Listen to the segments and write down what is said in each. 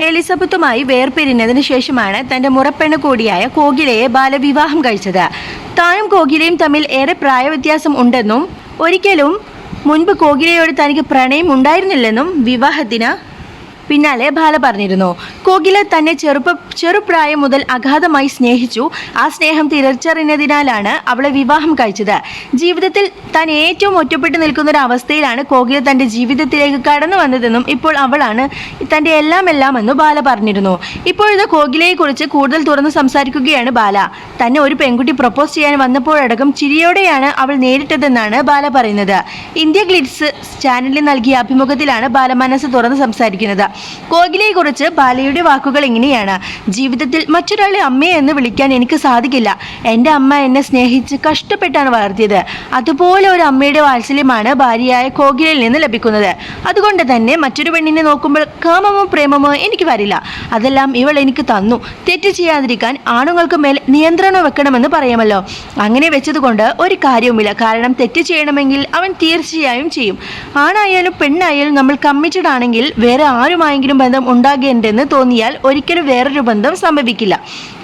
എലിസബത്തുമായി വേർപിരിഞ്ഞതിനു ശേഷമാണ് തന്റെ മുറപ്പെണ്ണ് കൂടിയായ കോകിലയെ ബാലവിവാഹം കഴിച്ചത്. താനും കോകിലയും തമ്മിൽ ഏറെ പ്രായവ്യത്യാസം ഉണ്ടെന്നും ഒരിക്കലും മുൻപ് കോകിലയോട് തനിക്ക് പ്രണയം ഉണ്ടായിരുന്നില്ലെന്നും വിവാഹത്തിന് പിന്നാലെ ബാല പറഞ്ഞിരുന്നു. കോകില തന്നെ ചെറുപ്പ ചെറുപ്രായം മുതൽ അഗാധമായി സ്നേഹിച്ചു. ആ സ്നേഹം തിരിച്ചറിഞ്ഞതിനാലാണ് അവളെ വിവാഹം കഴിച്ചത്. ജീവിതത്തിൽ താൻ ഏറ്റവും ഒറ്റപ്പെട്ടു നിൽക്കുന്ന ഒരു അവസ്ഥയിലാണ് കോകില തന്റെ ജീവിതത്തിലേക്ക് കടന്നു വന്നതെന്നും ഇപ്പോൾ അവളാണ് തന്റെ എല്ലാം എല്ലാം എന്ന് ബാല പറഞ്ഞിരുന്നു. ഇപ്പോഴത് കോകിലയെക്കുറിച്ച് കൂടുതൽ തുറന്ന് സംസാരിക്കുകയാണ് ബാല. തന്നെ ഒരു പെൺകുട്ടി പ്രപ്പോസ് ചെയ്യാൻ വന്നപ്പോഴടക്കം ചിരിയോടെയാണ് അവൾ നേരിട്ടതെന്നാണ് ബാല പറയുന്നത്. ഇന്ത്യ ഗ്ലിറ്റ്സ് ചാനലിൽ നൽകിയ അഭിമുഖത്തിലാണ് ബാല മനസ്സ് തുറന്ന് സംസാരിക്കുന്നത്. കോകിലയെക്കുറിച്ച് ബാലയുടെ വാക്കുകൾ ഇങ്ങനെയാണ്. ജീവിതത്തിൽ മറ്റൊരാളെ അമ്മയെ എന്ന് വിളിക്കാൻ എനിക്ക് സാധിക്കില്ല. എന്റെ അമ്മ എന്നെ സ്നേഹിച്ച് കഷ്ടപ്പെട്ടാണ് വളർത്തിയത്. അതുപോലെ ഒരു അമ്മയുടെ വാത്സല്യമാണ് ഭാര്യയായ കോകിലയിൽ നിന്ന് ലഭിക്കുന്നത്. അതുകൊണ്ട് തന്നെ മറ്റൊരു പെണ്ണിനെ നോക്കുമ്പോൾ കാമമോ പ്രേമമോ എനിക്ക് വരില്ല. അതെല്ലാം ഇവൾ എനിക്ക് തന്നു. തെറ്റ് ചെയ്യാതിരിക്കാൻ ആണുങ്ങൾക്ക് മേൽ നിയന്ത്രണം വെക്കണമെന്ന് പറയാമല്ലോ. അങ്ങനെ വെച്ചതുകൊണ്ട് ഒരു കാര്യവുമില്ല. കാരണം തെറ്റ് ചെയ്യണമെങ്കിൽ അവൻ തീർച്ചയായും ചെയ്യും. ആണായാലും പെണ്ണായാലും നമ്മൾ കമ്മിറ്റഡ് ആണെങ്കിൽ വേറെ ആരുമായെങ്കിലും ബന്ധം ഉണ്ടാകേണ്ടെന്ന് തോന്നിയാൽ ഒരിക്കലും വേറൊരു ബന്ധം സംഭവിക്കില്ല.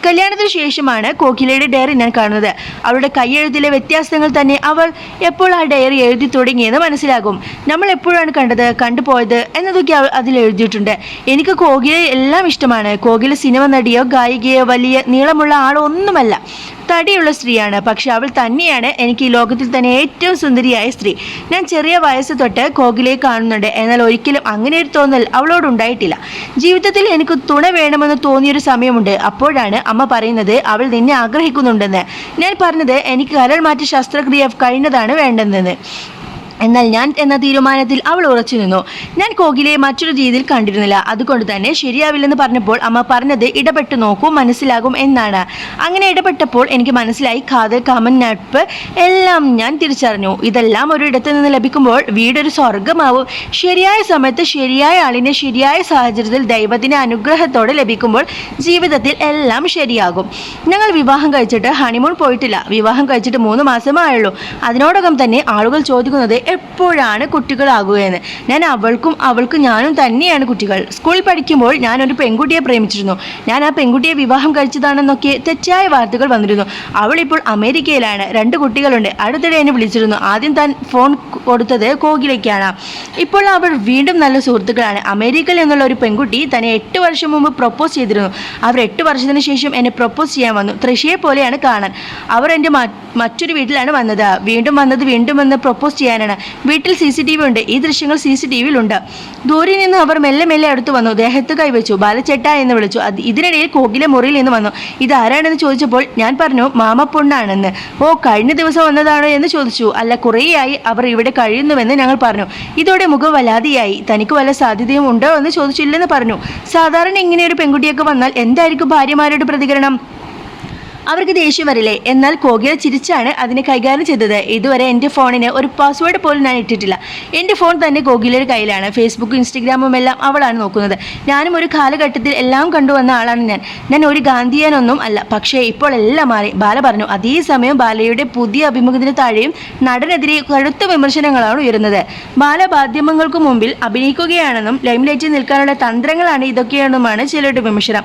കല്യാണത്തിന് ശേഷമാണ് കോക്കിലയുടെ ഡയറി ഞാൻ കാണുന്നത്. അവളുടെ കൈയെഴുത്തിലെ വ്യത്യാസങ്ങൾ തന്നെ അവൾ എപ്പോൾ ആ ഡയറി എഴുതി തുടങ്ങിയെന്ന് മനസ്സിലാകും. നമ്മൾ എപ്പോഴാണ് കണ്ടത് കണ്ടുപോയത് എന്നതൊക്കെ അവൾ അതിൽ എഴുതിയിട്ടുണ്ട്. എനിക്ക് കോകിലെ എല്ലാം ഇഷ്ടമാണ്. കോകില സിനിമ നടിയോ ഗായികയോ വലിയ നീളമുള്ള ആളോ ഒന്നുമല്ല. തടിയുള്ള സ്ത്രീയാണ്. പക്ഷെ അവൾ തന്നെയാണ് എനിക്ക് ഈ ലോകത്തിൽ തന്നെ ഏറ്റവും സുന്ദരിയായ സ്ത്രീ. ഞാൻ ചെറിയ വയസ്സ് തൊട്ട് കോകിലയെ കാണുന്നുണ്ട്. എന്നാൽ ഒരിക്കലും അങ്ങനെ ഒരു തോന്നൽ അവളോടുണ്ടായിട്ടില്ല ജീവിതത്തിൽ എനിക്ക് തുണ വേണമെന്ന് തോന്നിയൊരു സമയമുണ്ട്. അപ്പോഴാണ് അമ്മ പറയുന്നത് അവൾ നിന്നെ ആഗ്രഹിക്കുന്നുണ്ടെന്ന്. ഞാൻ പറഞ്ഞത് എനിക്ക് കരൾ മാറ്റി ശസ്ത്രക്രിയ കഴിഞ്ഞതാണ് വേണ്ടതെന്ന്. എന്നാൽ ഞാൻ എന്ന തീരുമാനത്തിൽ അവൾ ഉറച്ചു നിന്നു. ഞാൻ കോകിലയെ മറ്റൊരു രീതിയിൽ കണ്ടിരുന്നില്ല. അതുകൊണ്ട് തന്നെ ശരിയാവില്ലെന്ന് പറഞ്ഞപ്പോൾ അമ്മ പറഞ്ഞത് ഇടപെട്ട് നോക്കൂ മനസ്സിലാകും എന്നാണ്. അങ്ങനെ ഇടപെട്ടപ്പോൾ എനിക്ക് മനസ്സിലായി ഖാദർ കാമൻ നട്പ് എല്ലാം ഞാൻ തിരിച്ചറിഞ്ഞു. ഇതെല്ലാം ഒരിടത്ത് നിന്ന് ലഭിക്കുമ്പോൾ വീടൊരു സ്വർഗമാവും ശരിയായ സമയത്ത് ശരിയായ ആളിനെ ശരിയായ സാഹചര്യത്തിൽ ദൈവത്തിന്റെ അനുഗ്രഹത്തോടെ ലഭിക്കുമ്പോൾ ജീവിതത്തിൽ എല്ലാം ശരിയാകും. ഞങ്ങൾ വിവാഹം കഴിച്ചിട്ട് ഹണിമൂൺ പോയിട്ടില്ല. വിവാഹം കഴിച്ചിട്ട് മൂന്ന് മാസമേ ആയുള്ളൂ. അതിനോടകം തന്നെ ആളുകൾ ചോദിക്കുന്നത് എപ്പോഴാണ് കുട്ടികളാകുകയെന്ന്. ഞാൻ അവൾക്കും അവൾക്കും ഞാനും തന്നെയാണ് കുട്ടികൾ. സ്കൂളിൽ പഠിക്കുമ്പോൾ ഞാൻ ഒരു പെൺകുട്ടിയെ പ്രേമിച്ചിരുന്നു. ഞാൻ ആ പെൺകുട്ടിയെ വിവാഹം കഴിച്ചതാണെന്നൊക്കെ തെറ്റായ വാർത്തകൾ വന്നിരുന്നു. അവൾ ഇപ്പോൾ അമേരിക്കയിലാണ്. രണ്ട് കുട്ടികളുണ്ട്. അടുത്തിടെ എന്നെ വിളിച്ചിരുന്നു. ആദ്യം താൻ ഫോൺ കൊടുത്തത് കോകിലേക്കാണ് ഇപ്പോൾ അവൾ വീണ്ടും നല്ല സുഹൃത്തുക്കളാണ്. അമേരിക്കയിൽ എന്നുള്ള ഒരു പെൺകുട്ടി തന്നെ എട്ട് വർഷം മുമ്പ് പ്രൊപ്പോസ് ചെയ്തിരുന്നു. അവർ എട്ട് വർഷത്തിന് ശേഷം എന്നെ പ്രൊപ്പോസ് ചെയ്യാൻ വന്നു. തൃശയെ പോലെയാണ് കാണാൻ. അവർ എന്റെ മറ്റൊരു വീട്ടിലാണ് വന്നത്. വീണ്ടും വന്നത് വീണ്ടും വന്ന് പ്രൊപ്പോസ് ചെയ്യാനാണ്. വീട്ടിൽ സി സി ടി വി ഉണ്ട്. ഈ ദൃശ്യങ്ങൾ സി സി ടി വിയിലുണ്ട് ദൂരെ നിന്ന് അവർ മെല്ലെ മെല്ലെ അടുത്ത് വന്നു. ദേഹത്ത് കൈവച്ചു ബാലച്ചേട്ട എന്ന് വിളിച്ചു. അത് ഇതിനിടയിൽ കോകിലെ മുറിയിൽ നിന്ന് വന്നു. ഇത് ആരാണെന്ന് ചോദിച്ചപ്പോൾ ഞാൻ പറഞ്ഞു മാമപ്പൊണ്ണാണെന്ന് ഓ കഴിഞ്ഞ ദിവസം വന്നതാണോ? എന്ന് ചോദിച്ചു. അല്ല കുറേയായി അവർ ഇവിടെ കഴിയുന്നുവെന്ന് ഞങ്ങൾ പറഞ്ഞു. ഇതോടെ മുഖം വല്ലാതെയായി. തനിക്ക് വല്ല സാധ്യതയും ഉണ്ടോ? എന്ന് ചോദിച്ചില്ലെന്ന് പറഞ്ഞു. സാധാരണ ഇങ്ങനെ ഒരു പെൺകുട്ടിയൊക്കെ വന്നാൽ എന്തായിരിക്കും ഭാര്യമാരുടെ പ്രതികരണം? അവർക്ക് ദേഷ്യം വരില്ലേ? എന്നാൽ കോകില ചിരിച്ചാണ് അതിനെ കൈകാര്യം ചെയ്തത്. ഇതുവരെ എന്റെ ഫോണിന് ഒരു പാസ്വേഡ് പോലും ഞാൻ ഇട്ടിട്ടില്ല. എന്റെ ഫോൺ തന്നെ കോകിലയുടെ കയ്യിലാണ്. ഫേസ്ബുക്കും ഇൻസ്റ്റഗ്രാമും എല്ലാം അവളാണ് നോക്കുന്നത്. ഞാനും ഒരു കാലഘട്ടത്തിൽ എല്ലാം കണ്ടുവന്ന ആളാണ് ഞാൻ. ഞാൻ ഒരു ഗാന്ധിയനൊന്നും അല്ല. പക്ഷേ ഇപ്പോൾ എല്ലാം മാറി. ബാല പറഞ്ഞു അതേ സമയം ബാലയുടെ പുതിയ അഭിമുഖത്തിന് താഴെയും നടനെതിരെ കടുത്ത വിമർശനങ്ങളാണ് ഉയരുന്നത്. ബാല മാധ്യമങ്ങൾക്ക് മുമ്പിൽ അഭിനയിക്കുകയാണെന്നും ലൈംലൈറ്റിൽ നിൽക്കാനുള്ള തന്ത്രങ്ങളാണ് ഇതൊക്കെയാണെന്നുമാണ് ചിലരുടെ വിമർശനം.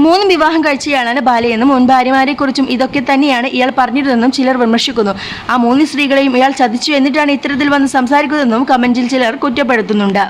മൂന്നും വിവാഹം കഴിച്ചയാളാണ് ബാലയെന്നും മുൻ ഭാര്യമാരെക്കുറിച്ചും ഇതൊക്കെ തന്നെയാണ് ഇയാൾ പറഞ്ഞിരുന്നതെന്നും ചിലർ വിമർശിക്കുന്നു. ആ മൂന്ന് സ്ത്രീകളെയും ഇയാൾ ചതിച്ചു എന്നിട്ടാണ് ഇത്തരത്തിൽ വന്ന് സംസാരിക്കുന്നതെന്നും കമന്റിൽ ചിലർ കുറ്റപ്പെടുത്തുന്നുണ്ട്.